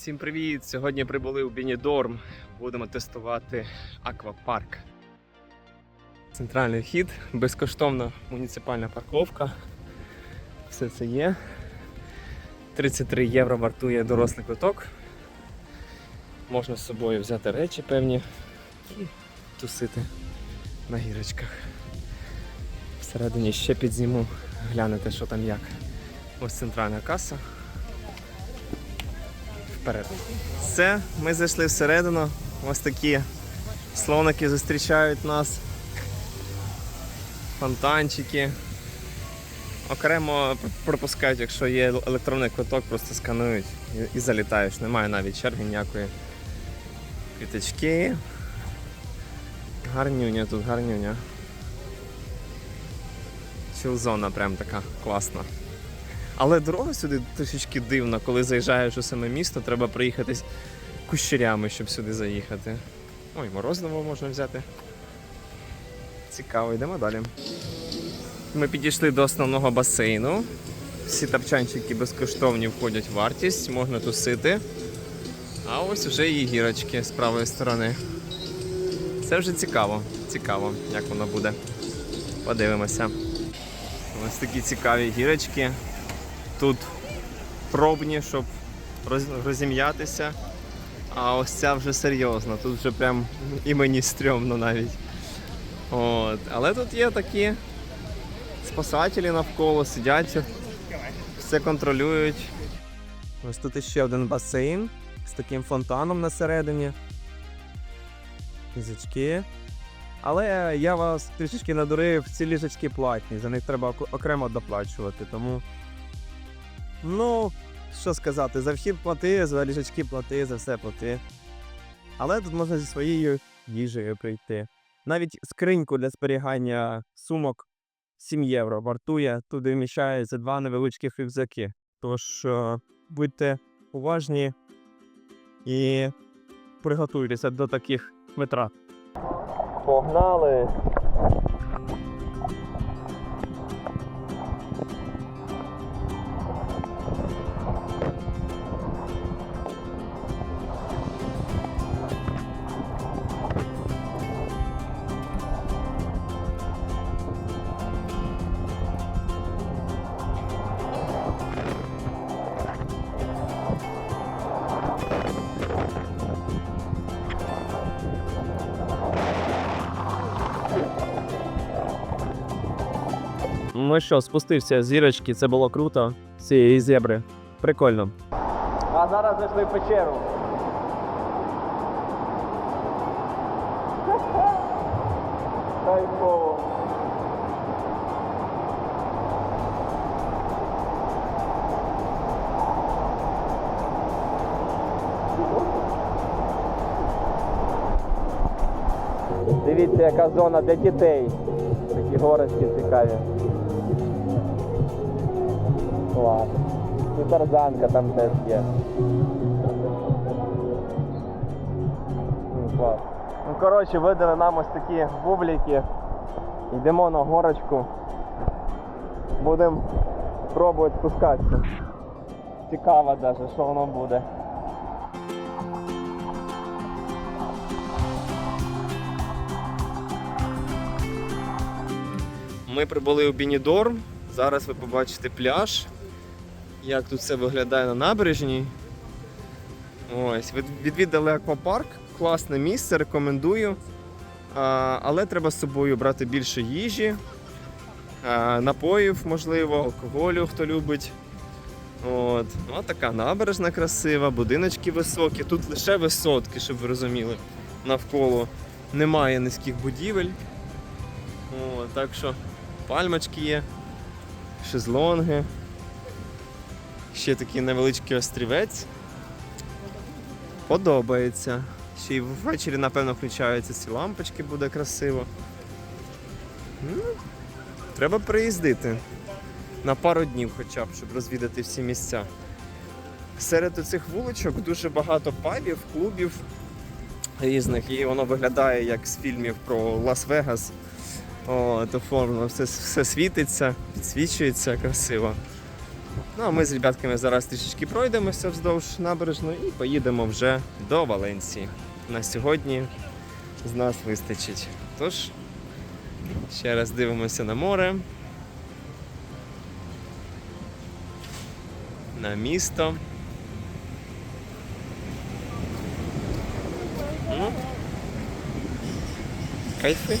Всім привіт! Сьогодні прибули у Бінідорм. Будемо тестувати аквапарк. Центральний вхід, безкоштовна муніципальна парковка. Все це є. 33 євро вартує дорослий квиток. Можна з собою взяти речі певні і тусити на гірочках. Всередині ще підзніму, глянете, що там як. Ось центральна каса. Вперед. Все, ми зайшли всередину. Ось такі слоники зустрічають нас. Фонтанчики. Окремо пропускають, якщо є електронний квиток, просто сканують і, залітаєш. Немає навіть черги ніякої. Квіточки. Гарнюня тут, гарнюня. Чилзона прям така класна. Але дорога сюди трішечки дивна, коли заїжджаєш у саме місто, треба проїхатись кущерями, щоб сюди заїхати. Ой, морозиво можна взяти. Цікаво, йдемо далі. Ми підійшли до основного басейну. Всі тапчанчики безкоштовні входять в вартість, можна тусити. А ось вже і гірочки з правої сторони. Це вже цікаво. Цікаво, як воно буде. Подивимося. Ось такі цікаві гірочки. Тут пробні, щоб розім'ятися. А ось ця вже серйозно. Тут вже прям і мені стрьомно навіть. От. Але тут є такі спасателі навколо, сидять, все контролюють. Ось тут ще один басейн з таким фонтаном на середині. Ліжечки. Але я вас трішечки надурив, ці ліжечки платні, за них треба окремо доплачувати, тому. Ну, що сказати, за вхід плати, за ліжечки плати, за все плати. Але тут можна зі своєю їжею прийти. Навіть скриньку для зберігання сумок 7 євро вартує, туди вміщаються два невеличких рюкзаки. Тож е, будьте уважні і приготуйтеся до таких витрат. Погнали! Ну що, спустився зірочки, це було круто. Цієї зебри. Прикольно. А зараз зайшли в печеру. Кайфово. Дивіться, яка зона для дітей. Такі горочки цікаві. Клас. І тарзанка там теж є. Клас. Ну, коротше, видали нам ось такі бублики. Йдемо на горочку. Будемо пробувати спускатися. Цікаво навіть, що воно буде. Ми прибули у Бінідорм. Зараз ви побачите пляж. Як тут все виглядає на набережній. Ось, відвідали аквапарк. Класне місце, рекомендую. А, але треба з собою брати більше їжі, а, напоїв, можливо, алкоголю, хто любить. От. Ну, а така набережна красива, будиночки високі. Тут лише висотки, щоб ви розуміли. Навколо немає низьких будівель. О, так що пальмочки є, шезлонги. Ще такий невеличкий острівець. Подобається. Ще й ввечері, напевно, включаються ці лампочки, буде красиво. Ну, треба приїздити. На пару днів хоча б, щоб розвідати всі місця. Серед цих вуличок дуже багато пабів, клубів різних, і воно виглядає як з фільмів про Лас-Вегас. Оформлено, все, все світиться, підсвічується красиво. Ну а ми з ребятками зараз трішечки пройдемося вздовж набережної і поїдемо вже до Валенції. На сьогодні з нас вистачить. Тож, ще раз дивимося на море. На місто. Ну, кайфи.